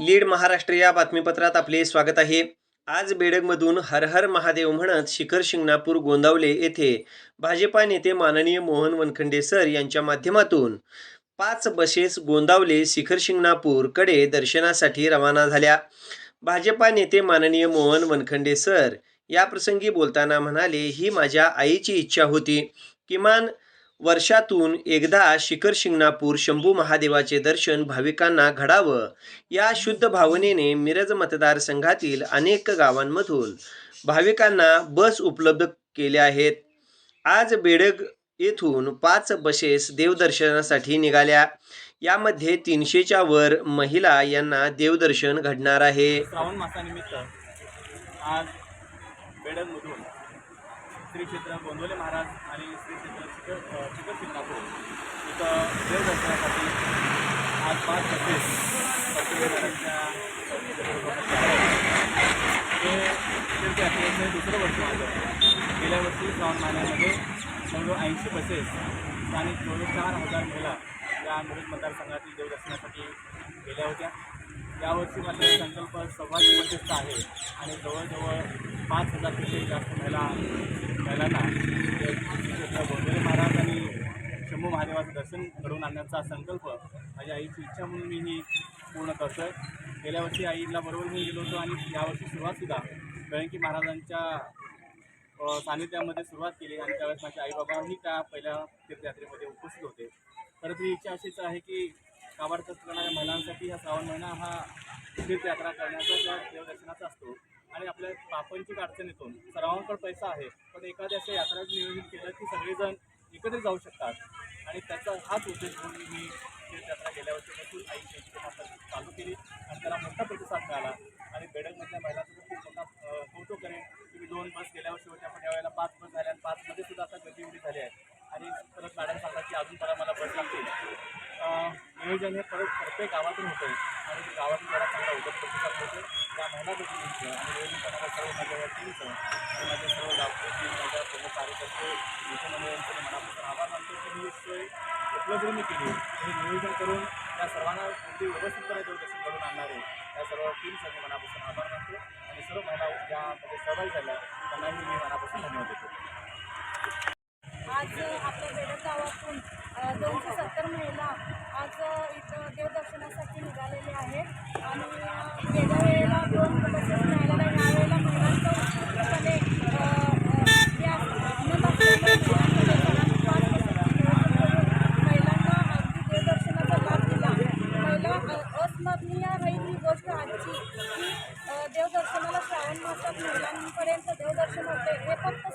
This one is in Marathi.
लीड महाराष्ट्र या बातमीपत्रात आपले स्वागत आहे. आज बेडगमधून हर हर महादेव म्हणत शिखर शिंगणापूर गोंदावले येथे भाजपा नेते माननीय मोहन वनखंडे सर यांच्या माध्यमातून. पाच बसेस गोंदावले शिखर शिंगणापूरकडे दर्शनासाठी रवाना झाल्या. भाजपा नेते माननीय मोहन वनखंडे सर याप्रसंगी बोलताना म्हणाले ही माझ्या आईची इच्छा होती. किमान वर्षातून एकदा शिखर शिंगणापूर शंभू महादेवाचे दर्शन भाविकांना घडावं या शुद्ध भावनेने मिरज मतदारसंघातील अनेक गावांमधून भाविकांना बस उपलब्ध केल्या आहेत. आज बेडग येथून पाच बसेस देवदर्शनासाठी निघाल्या. यामध्ये तीनशेच्या वर महिला यांना देवदर्शन घडणार आहे. श्रावण मासानिमित्त आज बेडगमधून श्री क्षेत्र गोंदवले महाराज आणि श्री क्षेत्र शिखर अ, शिखर शिंगणापूर इथं देवदर्शनासाठी आज पाच बसेस पश्चिम हे तीर्थयात्रेचं दुसरं वर्ष माझं. गेल्या वर्षी श्रावण महिन्यामध्ये जवळजवळ ऐंशी बसेस आणि जवळजवळ चार हजार महिला या मिरज मतदारसंघातील देवदर्शनासाठी गेल्या होत्या. यावर्षी मात्र संकल्प सव्वाशे बसेसचा आहे आणि जवळजवळ पाच हजारपेक्षा जास्त महिला सगळ्यांना श्रीक्षेत्र गोंदवले महाराज आणि शंभू महादेवाचं दर्शन घडवून आणण्याचा संकल्प माझ्या आईची इच्छा म्हणून मी ही पूर्ण करतो आहे गेल्या वर्षी आईला बरोबर मी गेलो होतो आणि यावर्षी सुरुवातसुद्धा गळंकी महाराजांच्या सानिध्यामध्ये सुरुवात केली आणि त्यावेळेस माझ्या आईबाबाही त्या पहिल्या तीर्थयात्रेमध्ये उपस्थित होते. परत ही इच्छा अशीच आहे की काबाडकस करणाऱ्या महिलांसाठी हा श्रावण महिना हा तीर्थयात्रा करण्याचा त्या देवदर्शनाचा असतो. आणि आपल्या पापंचिक अडचणीतून सर्वांकडे पैसा आहे पण एखाद्या अशा यात्राचं नियोजन केलं की सगळेजण एकत्र जाऊ शकतात. आणि त्याचा हाच उद्देश म्हणून मी तीर्थयात्रा गेल्या वर्षीपासून आईची इच्छा चालू केली. आणि त्याला मोठा प्रतिसाद मिळाला. आणि बेडकमधल्या महिलांचा खूप मोठा अ, कौतुक करेन. की मी दोन बस गेल्या वर्षी होत्या पण यावेळेला पाच बस झाल्या आणि पाचमध्ये सुद्धा आता गर्दी झाली आहे आणि परत मॅडम सांगतात की अजून परत मला बस लागतील. नियोजन हे परत प्रत्येक गावातून होतं आहे. आणि गावातून जरा चांगला उद्योग प्रतिसाद होतो. त्या महिला प्रतिनिधींचं आणि नियोजन करणाऱ्या सर्व माझ्या टीमचं आणि माझे सर्व गावकरी माझ्या सर्व कार्यकर्ते नेते मंडळींचे मनापासून आभार मानतो. की ही सोय उपलब्ध मी केली हे नियोजन करून त्या सर्वांना अगदी व्यवस्थितपणे दूरदर्शन घडून आणणार आहे. त्या सर्व टीमसाठी मनापासून आभार मानतो. आणि सर्व महिला ज्यामध्ये सहभागी झाल्या त्यांनाही मी मनापासून धन्यवाद देतो. आज आपल्या बेडक गावातून दोनशे सत्तर महिला आज अ, इथं देवदर्शनासाठी निघालेले आहेत आणि अ, गेल्या वेळेला दोन बसेस मिळालेल्या ह्या वेळेला महिलांचं उत्स्फूर्तपणे अ, अ, या न दाखवलेल्या महिलांकडे सरांनी पाच बसेसची निवडणूक करून महिलांना अगदी देवदर्शनाचा लाभ दिला महिला अ, अस्मरणीय राहील ही गोष्ट आजची की अ, मुलांपर्यंत देवदर्शन होते हे फक्त